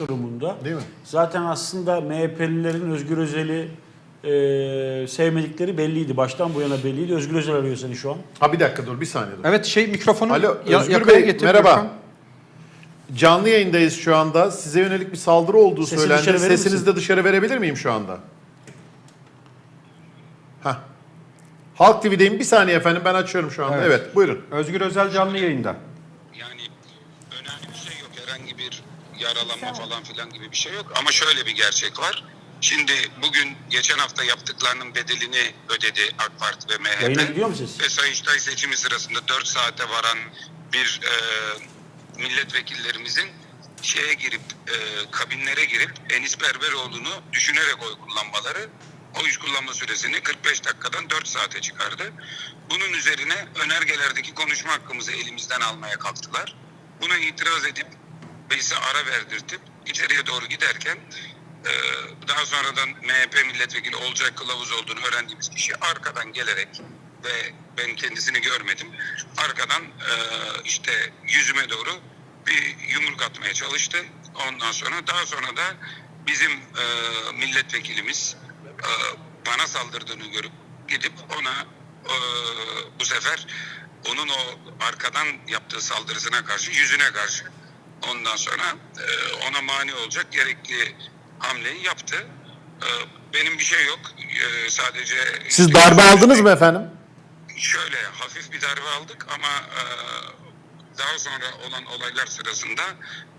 durumunda. Değil mi? Zaten aslında MHP'lilerin Özgür Özel'i e, sevmedikleri belliydi. Baştan bu yana belliydi. Özgür Özel arıyor seni şu an. Ha bir dakika dur bir saniye dur. Evet şey mikrofonu Alo ya- Özgür yakaya Bey getir merhaba. Gürkan. Canlı yayındayız şu anda. Size yönelik bir saldırı olduğu Sesini söylendi. dışarı verir Sesinizi misin? de dışarı verebilir miyim şu anda? Hah. Halk TV'deyim. Bir saniye efendim ben açıyorum şu anda. Evet, Evet. buyurun. Özgür Özel canlı yayında. Yani önemli bir şey yok. Herhangi bir yaralanma falan filan gibi bir şey yok. Ama şöyle bir gerçek var. Şimdi bugün geçen hafta yaptıklarının bedelini ödedi AK Parti ve MHP. Ve Sayıştay seçimi sırasında 4 saate varan bir e, milletvekillerimizin şeye girip e, kabinlere girip Enis Berberoğlu'nu düşünerek oy kullanmaları oy kullanma süresini 45 dakikadan 4 saate çıkardı. Bunun üzerine önergelerdeki konuşma hakkımızı elimizden almaya kalktılar. Buna itiraz edip meclise ara verdirtip içeriye doğru giderken e, daha sonradan MHP milletvekili olacak kılavuz olduğunu öğrendiğimiz kişi arkadan gelerek ve ben kendisini görmedim. Arkadan e, işte yüzüme doğru bir yumruk atmaya çalıştı. Ondan sonra daha sonra da bizim e, milletvekilimiz e, bana saldırdığını görüp gidip ona e, bu sefer onun o arkadan yaptığı saldırısına karşı yüzüne karşı ondan sonra e, ona mani olacak gerekli hamleyi yaptı. E, benim bir şey yok. E, sadece Siz darbe aldınız mı efendim? Şöyle hafif bir darbe aldık ama e, daha sonra olan olaylar sırasında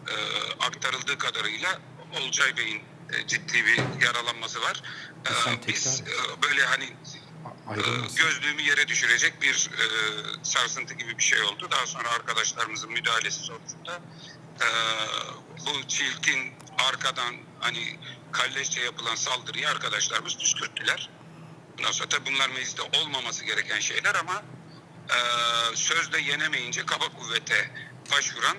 e, aktarıldığı kadarıyla Olcay Bey'in e, ciddi bir yaralanması var. E, biz e, böyle hani e, Ayrılmasın. gözlüğümü yere düşürecek bir e, sarsıntı gibi bir şey oldu. Daha sonra arkadaşlarımızın müdahalesi sonucunda e, bu çirkin arkadan hani kalleşçe yapılan saldırıyı arkadaşlarımız püskürttüler. Bundan sonra tabii bunlar mecliste olmaması gereken şeyler ama e, sözde yenemeyince kaba kuvvete başvuran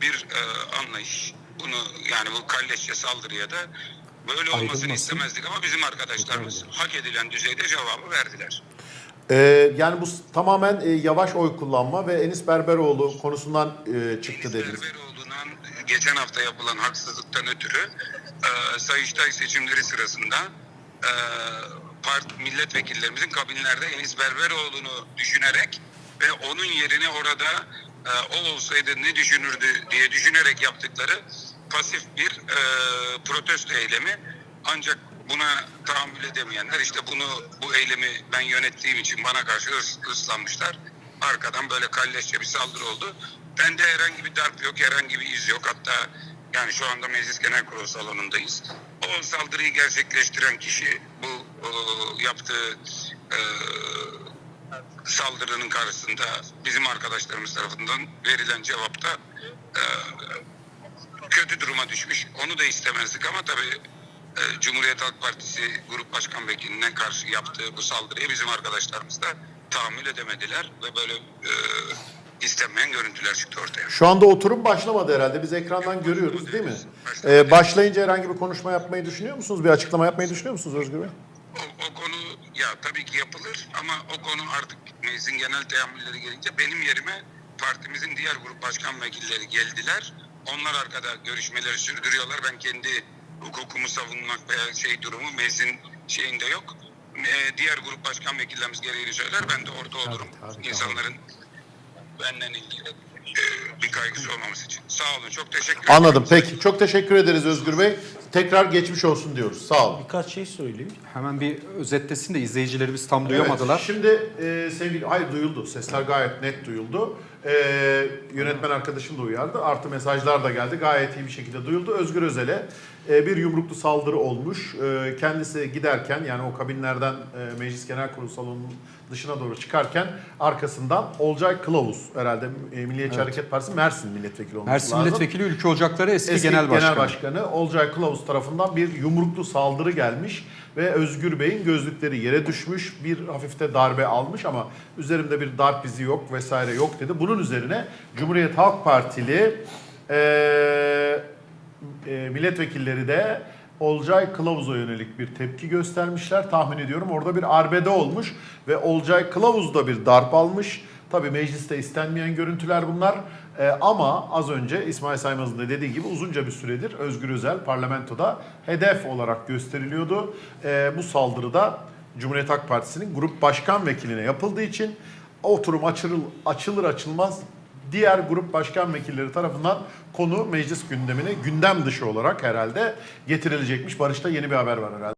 bir e, anlayış. Bunu yani bu kalleşçe saldırıya da böyle olmasını Ayrılmasın. istemezdik ama bizim arkadaşlarımız hak edilen düzeyde cevabı verdiler. Ee, yani bu tamamen e, yavaş oy kullanma ve Enis Berberoğlu konusundan e, çıktı dediniz. Berberoğlu'nun geçen hafta yapılan haksızlıktan ötürü e, Sayıştay seçimleri sırasında e, part, milletvekillerimizin kabinlerde Enis Berberoğlu'nu düşünerek ve onun yerine orada e, o olsaydı ne düşünürdü diye düşünerek yaptıkları pasif bir e, protesto eylemi ancak buna tahammül edemeyenler işte bunu bu eylemi ben yönettiğim için bana karşı hırs, hırslanmışlar. Arkadan böyle kalleşçe bir saldırı oldu. Bende herhangi bir darp yok, herhangi bir iz yok. Hatta yani şu anda Meclis Genel Kurulu salonundayız. O saldırıyı gerçekleştiren kişi bu e, yaptığı e, saldırının karşısında bizim arkadaşlarımız tarafından verilen cevapta e, kötü duruma düşmüş. Onu da istemezdik ama tabii e, Cumhuriyet Halk Partisi Grup Başkan Vekili'ne karşı yaptığı bu saldırıya bizim arkadaşlarımız da tahammül edemediler ve böyle e, istenmeyen görüntüler çıktı ortaya. Şu anda oturum başlamadı herhalde. Biz ekrandan görüyoruz değil mi? Ee, başlayınca herhangi bir konuşma yapmayı düşünüyor musunuz? Bir açıklama yapmayı düşünüyor musunuz Özgür Bey? O, o konu ya tabii ki yapılır ama o konu artık meclisin genel teamülleri gelince benim yerime partimizin diğer grup başkan vekilleri geldiler. Onlar arkada görüşmeleri sürdürüyorlar. Ben kendi hukukumu savunmak veya şey durumu meclisin şeyinde yok. Ee, diğer grup başkan vekillerimiz gereğini söyler. Ben de orada olurum. tabii, İnsanların benden ilgili e, bir kaygısı olmaması için. Sağ olun. Çok teşekkür ederim. Anladım. Peki. Çok teşekkür ederiz Özgür Bey. Tekrar geçmiş olsun diyoruz. Sağ olun. Birkaç şey söyleyeyim. Hemen bir özetlesin de izleyicilerimiz tam Evet, duyamadılar. şimdi e, sevgili, hayır duyuldu. Sesler gayet net duyuldu. E, yönetmen arkadaşım da uyardı. Artı mesajlar da geldi. Gayet iyi bir şekilde duyuldu. Özgür Özel'e bir yumruklu saldırı olmuş. E, kendisi giderken yani o kabinlerden e, Meclis Genel Kurulu salonunun dışına doğru çıkarken arkasından Olcay Kılavuz herhalde e, Milliyetçi Hareket Partisi Mersin milletvekili olması Mersin lazım. Milletvekili Ülke Ocakları eski, Eski Genel Başkanı. Başkanı Olcay Kılavuz tarafından bir yumruklu saldırı gelmiş ve Özgür Bey'in gözlükleri yere düşmüş. Bir hafifte darbe almış ama üzerimde bir darp izi yok vesaire yok dedi. Bunun üzerine Cumhuriyet Halk Partili eee, e, milletvekilleri de Olcay Kılavuz'a yönelik bir tepki göstermişler. Tahmin ediyorum orada bir arbede olmuş ve Olcay Kılavuz da bir darp almış. Tabii mecliste istenmeyen görüntüler bunlar. Ee, ama az önce İsmail Saymaz'ın da dediği gibi uzunca bir süredir Özgür Özel parlamentoda hedef olarak gösteriliyordu. Ee, bu saldırıda Cumhuriyet Halk Partisi'nin grup başkan vekiline yapıldığı için oturum açılır açılmaz diğer grup başkan vekilleri tarafından konu meclis gündemine gündem dışı olarak herhalde getirilecekmiş. Barış'ta yeni bir haber var herhalde.